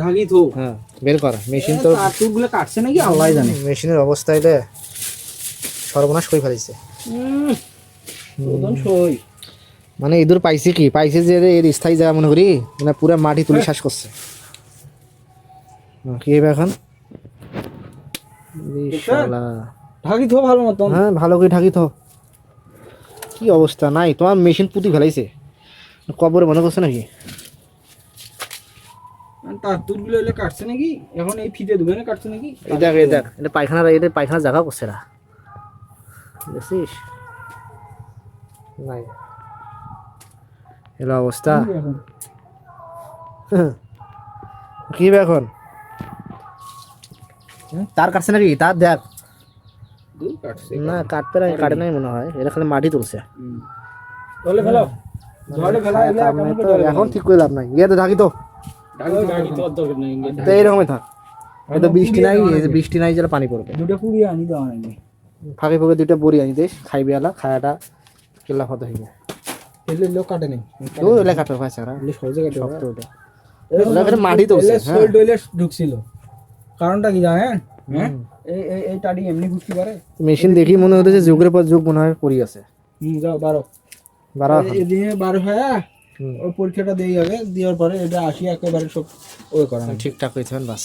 ঢাকি থো হ্যাঁ বের কর মেশিন তো কাটছে নাকি? আল্লাহ জানে। মেশিনের অবস্থা এটা সর্বনাশ করে ফেলেছে। মানে ইঁদুর পাইছে কি? পাইছে যে এর স্থায়ী জায়গা মনে করি মানে পুরো মাটি তুলে শ্বাস করছে। কি হবে এখন ঢাকি থো ভালো মতন। হ্যাঁ ভালো করে ঢাকি কি অবস্থা? নাই তোমার মেশিন পুঁতি ফেলাইছে। কবরে মনে করছে নাকি? তার তুলগুলো এলে কাটছে নাকি? এখন এই ফিতে দুখানে কাটছে নাকি? এই দেখ এই দেখ এটা পায়খানা এটা পায়খানা জায়গা করছে না দেখছিস নাই এলো অবস্থা। কি এখন? তার কাটছে নাকি? তার দেখ। না কাটতে নাই কাটে নাই মনে হয়। এটা খালি মাটি তুলছে। এখন ঠিক করে লাভ নাই। ইয়ে তো ঢাকি তো। তো এইরকমই থাক। বৃষ্টি নাই বৃষ্টি নাই যেটা পানি পড়বে। দুটো পুড়িয়ে আনি দেওয়া নাকি ফাঁকে ফাঁকে দুইটা বড়ি আনি দিস খাইবে আলা খায়াটা কেলা ফটো হইবে। এলে লোক কাটে নেই। তো এলে কাটবে ভাই সারা এলে সহজে কাটে শক্ত ওটা ওটা মাটি তুলছে, এলে হ্যাঁ। সোল ডইলে ঢুকছিল। কারণটা কি জানেন? হ্যাঁ? এই এই টাডি এমনি ঘুরতে পারে? মেশিন দেখি মনে হতেছে যুগের পর যুগ মনে হয় পড়ি আছে। হুম যাও বারো। বাড়া এদিকে বারো হয় ওর পরীক্ষাটা দিয়ে যাবে দেওয়ার পরে এটা আসি একেবারে সব ওই করা ঠিকঠাক হয়েছে বাস।